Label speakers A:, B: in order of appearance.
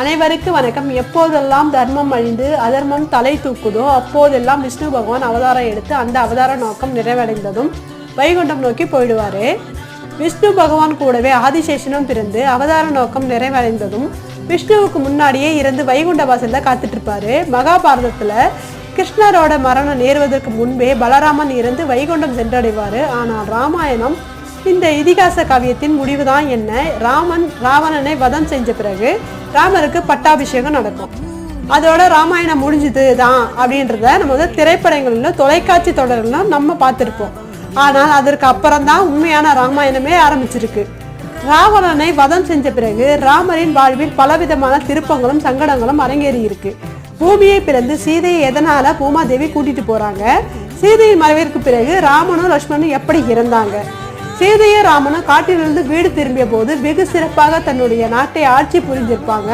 A: அனைவருக்கு வணக்கம். எப்போதெல்லாம் தர்மம் அழிந்து அதர்மம் தலை தூக்குதோ அப்போதெல்லாம் விஷ்ணு பகவான் அவதாரம் எடுத்து அந்த அவதார நோக்கம் நிறைவடைந்ததும் வைகுண்டம் நோக்கி போயிடுவார். விஷ்ணு பகவான் கூடவே ஆதிசேஷனும் பிறந்து அவதார நோக்கம் நிறைவடைந்ததும் விஷ்ணுவுக்கு முன்னாடியே இருந்து வைகுண்ட வாசலில் காத்துட்ருப்பாரு. மகாபாரதத்தில் கிருஷ்ணரோட மரணம் நேருவதற்கு முன்பே பலராமன் இருந்து வைகுண்டம் சென்றடைவார். ஆனால் ராமாயணம் இந்த இதிகாச காவியத்தின் முடிவுதான் என்ன? ராமன் ராவணனை வதம் செஞ்ச பிறகு ராமருக்கு பட்டாபிஷேகம் நடக்கும். அதோட ராமாயணம் முடிஞ்சுது தான் அப்படின்றத நம்ம வந்து திரைப்படங்களிலும் தொலைக்காட்சி தொடரிலும் நம்ம பார்த்துருப்போம். ஆனால் அதற்கு அப்புறம் தான் உண்மையான ராமாயணமே ஆரம்பிச்சிருக்கு. ராவணனை வதம் செஞ்ச பிறகு ராமரின் வாழ்வில் பலவிதமான திருப்பங்களும் சங்கடங்களும் அரங்கேறி இருக்கு பூமியை பிறந்து சீதையை எதனால பூமாதேவி கூட்டிட்டு போறாங்க? சீதையின் மறைவிற்கு பிறகு ராமனும் லக்ஷ்மணும் எப்படி இறந்தாங்க சீதையும் ராமனும் காட்டிலிருந்து வீடு திரும்பிய போது வெகு சிறப்பாக தன்னுடைய நாட்டை ஆட்சி புரிஞ்சிருப்பாங்க.